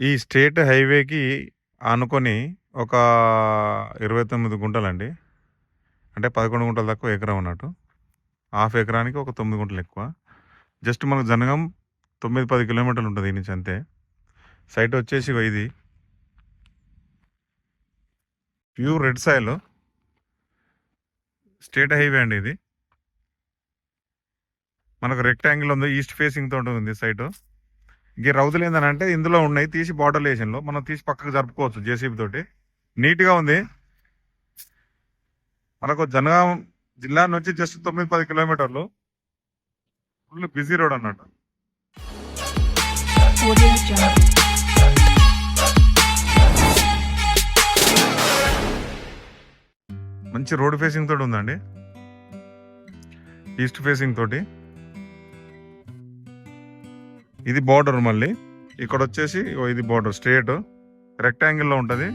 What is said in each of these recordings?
ఈ స్టేట్ హైవేకి ఆనుకొని ఒక ఇరవై తొమ్మిది గుంటలండి. అంటే పదకొండు గుంటల తక్కువ ఎకరం ఉన్నట్టు హాఫ్ ఎకరానికి ఒక తొమ్మిది గుంటలు ఎక్కువ. జస్ట్ మనకు జనగం తొమ్మిది పది కిలోమీటర్లు ఉంటుంది దీని నుంచి అంతే. సైట్ వచ్చేసి ఇది. Pure red soil. State highway అండి ఇది. మనకు రెక్టాంగిల్ ఉంది ఈస్ట్ ఫేసింగ్తో ఉంటుంది సైటు. ఇంక రౌతులు ఏంటంటే ఇందులో ఉన్నాయి తీసి బార్డర్ లేషన్లో మనం తీసి పక్కకు జరుపుకోవచ్చు జేసీబీ తోటి. నీట్గా ఉంది. మనకు జనగాం జిల్లా నుంచి జస్ట్ తొమ్మిది పది కిలోమీటర్లు. ఫుల్ బిజీ రోడ్ అన్నట్టు. మంచి రోడ్ ఫేసింగ్ తోటి ఉందండి. ఈస్ట్ ఫేసింగ్ తోటి. ఇది బార్డర్ మళ్ళీ. ఇక్కడ వచ్చేసి ఇది బార్డర్ స్ట్రేట్ రెక్టాంగిల్లో ఉంటుంది.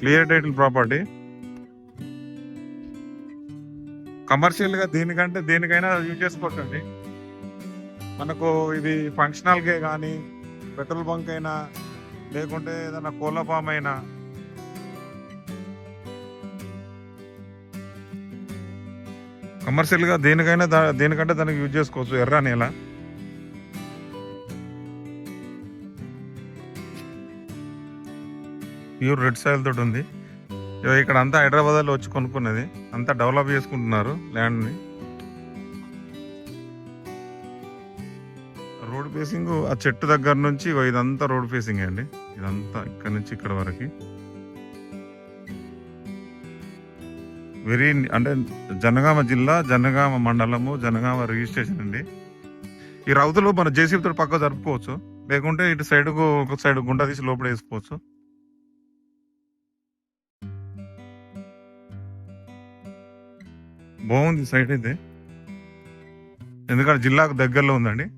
క్లియర్ టైటిల్ ప్రాపర్టీ కమర్షియల్గా దీనికంటే దేనికైనా యూజ్ చేసుకోవచ్చండి. మనకు ఇది ఫంక్షనల్కే కానీ పెట్రోల్ బంక్ అయినా లేకుంటే ఏదైనా కోళ్ళ ఫామ్ అయినా కమర్షియల్గా దేనికైనా దా- దేనికంటే దానికి యూజ్ చేసుకోవచ్చు ఎర్ర నేల. ప్యూర్ రెడ్ సాయిల్ తోటి ఉంది. ఇక్కడ అంతా హైదరాబాద్లో వచ్చి కొనుక్కున్నది. అంతా డెవలప్ చేసుకుంటున్నారు ల్యాండ్ని. రోడ్ ఫేసింగ్ ఆ చెట్టు దగ్గర నుంచి ఇదంతా రోడ్ ఫేసింగ్ అండి. ఇదంతా ఇక్కడ నుంచి ఇక్కడ వరకు. వెరీ అంటే జనగామ జిల్లా జనగామ మండలము జనగామ రిజిస్ట్రేషన్ అండి. ఈ రౌతులు మన జేసీబీతో పక్క జరుపుకోవచ్చు. లేకుంటే ఇటు సైడ్కు ఒక సైడ్ గుంట తీసి లోపల వేసుకోవచ్చు. బాగుంది సైడ్ అయితే. ఎందుకంటే జిల్లాకు దగ్గరలో ఉందండి.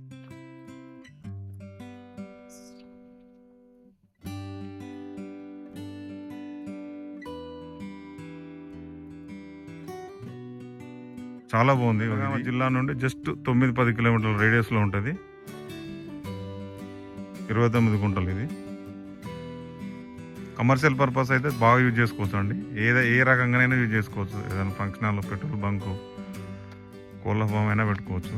చాలా బాగుంది జిల్లా నుండి జస్ట్ తొమ్మిది పది కిలోమీటర్ల రేడియస్లో ఉంటుంది. ఇరవై తొమ్మిది గుంటలు ఇది. కమర్షియల్ పర్పస్ అయితే బాగా యూజ్ చేసుకోవచ్చు అండి. ఏదో ఏ రకంగానైనా యూజ్ చేసుకోవచ్చు. ఏదైనా ఫంక్షన్ హాల్ పెట్రోల్ బంకు కోళ్ళ ఫామ్ అయినా పెట్టుకోవచ్చు.